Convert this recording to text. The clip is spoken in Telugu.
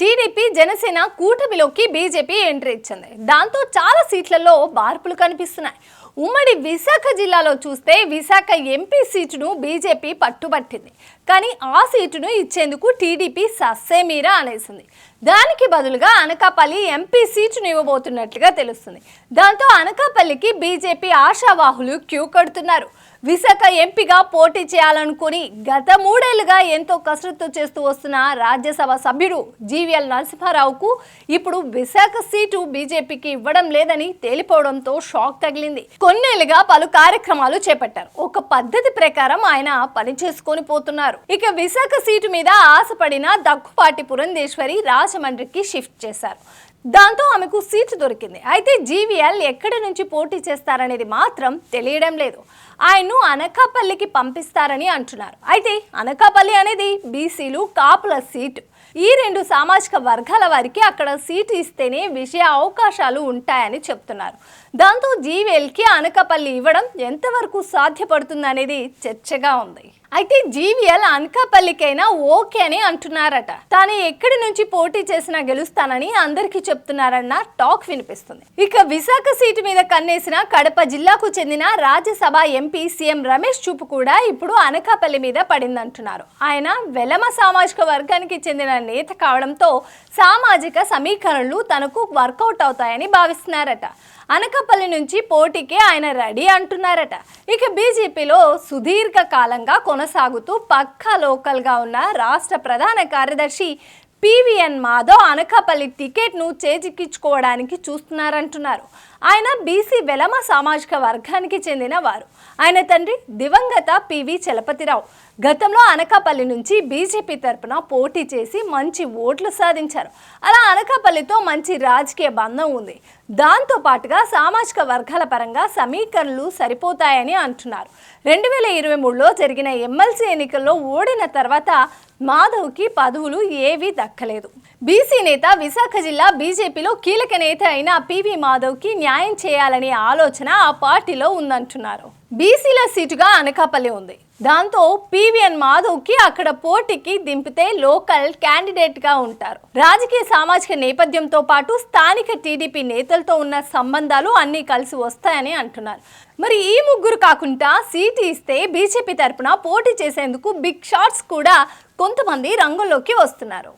టీడీపీ జనసేన కూటమిలోకి బీజేపీ ఎంట్రీ ఇచ్చింది. దాంతో చాలా సీట్లలో మార్పులు కనిపిస్తున్నాయి. ఉమ్మడి విశాఖ జిల్లాలో చూస్తే విశాఖ ఎంపీ సీటును బీజేపీ పట్టుబట్టింది. కానీ ఆ సీటును ఇచ్చేందుకు టీడీపీ సస్సేమీరా అనేసింది. దానికి బదులుగా అనకాపల్లి ఎంపీ సీటును ఇవ్వబోతున్నట్లుగా తెలుస్తుంది. దాంతో అనకాపల్లికి బీజేపీ ఆశావాహులు క్యూ కడుతున్నారు. విశాఖ ఎంపీగా పోటీ చేయాలనుకుని గత మూడేళ్ళుగా ఎంతో కసరత్తు చేస్తూ వస్తున్న రాజ్యసభ సభ్యుడు జీవీఎల్ నరసింహారావుకు ఇప్పుడు విశాఖ సీటు బీజేపీకి ఇవ్వడం లేదని తేలిపోవడంతో షాక్ తగిలింది. కొన్నేళ్ళుగా పలు కార్యక్రమాలు చేపట్టారు. ఒక పద్ధతి ప్రకారం ఆయన పని చేసుకొని పోతున్నారు. ఇక విశాఖ సీటు మీద ఆశపడిన దగ్గుపాటి పురంధేశ్వరి రాజమండ్రికి షిఫ్ట్ చేశారు. దాంతో ఆమెకు సీటు దొరికింది. అయితే జీవీఎల్ ఎక్కడి నుంచి పోటీ చేస్తారనేది మాత్రం తెలియడం లేదు. ఆయన్ను అనకాపల్లికి పంపిస్తారని అంటున్నారు. అయితే అనకాపల్లి అనేది బీసీలు కాపుల సీటు. ఈ రెండు సామాజిక వర్గాల వారికి అక్కడ సీటు ఇస్తేనే విజయ అవకాశాలు ఉంటాయని చెప్తున్నారు. దాంతో జీవీఎల్కి అనకాపల్లి ఇవ్వడం ఎంతవరకు సాధ్యపడుతుందనేది చర్చగా ఉంది. అయితే జీవీఎల్ అనకాపల్లికైనా ఓకే అని అంటున్నారట. తాను ఎక్కడి నుంచి పోటీ చేసినా గెలుస్తానని అందరికీ చెప్తున్నారన్న టాక్ వినిపిస్తుంది. ఇక విశాఖ సీటు మీద కన్నేసిన కడప జిల్లాకు చెందిన రాజ్యసభ ఎంపీ సీఎం రమేష్ చూపు కూడా ఇప్పుడు అనకాపల్లి మీద పడిందంటున్నారు. ఆయన వెలమ సామాజిక వర్గానికి చెందిన నేత కావడంతో సామాజిక సమీకరణలు తనకు వర్కౌట్ అవుతాయని భావిస్తున్నారట. అనకాపల్లి నుంచి పోటీకి ఆయన రెడీ అంటున్నారట. ఇక బీజేపీలో సుదీర్ఘ కాలంగా కొనసాగుతూ పక్కా లోకల్గా ఉన్న రాష్ట్ర ప్రధాన కార్యదర్శి పివిఎన్ మాధవ్ అనకాపల్లి టికెట్ను చేజిక్కించుకోవడానికి చూస్తున్నారంటున్నారు. ఆయన బీసీ వెలమ సామాజిక వర్గానికి చెందిన వారు ఆయన తండ్రి దివంగత పివి చలపతిరావు. గతంలో అనకాపల్లి నుంచి బీజేపీ తరపున పోటీ చేసి మంచి ఓట్లు సాధించారు. అలా అనకాపల్లితో మంచి రాజకీయ బంధం ఉంది. దాంతో పాటుగా సామాజిక వర్గాల పరంగా సమీకరణలు సరిపోతాయని అంటున్నారు. రెండు వేల ఇరవై మూడులో జరిగిన ఎమ్మెల్సీ ఎన్నికల్లో ఓడిన తర్వాత మాధవ్కి పదవులు ఏవీ దక్కలేదు. బీసీ నేత విశాఖ జిల్లా బీజేపీలో కీలక నేత అయిన పివి మాధవ్కి న్యాయం చేయాలనే ఆలోచన ఆ పార్టీలో ఉందంటున్నారు. బీసీల సీటుగా అనకాపల్లి ఉంది. దాంతో పివిఎన్ మాధవ్కి అక్కడ పోటీకి దింపితే లోకల్ క్యాండిడేట్గా ఉంటారు. రాజకీయ సామాజిక నేపథ్యంతో పాటు స్థానిక టీడీపీ నేతలతో ఉన్న సంబంధాలు అన్నీ కలిసి వస్తాయని అంటున్నారు. మరి ఈ ముగ్గురు కాకుండా సీటు ఇస్తే బీజేపీ తరపున పోటీ చేసేందుకు బిగ్ షాట్స్ కూడా కొంతమంది రంగంలోకి వస్తున్నారు.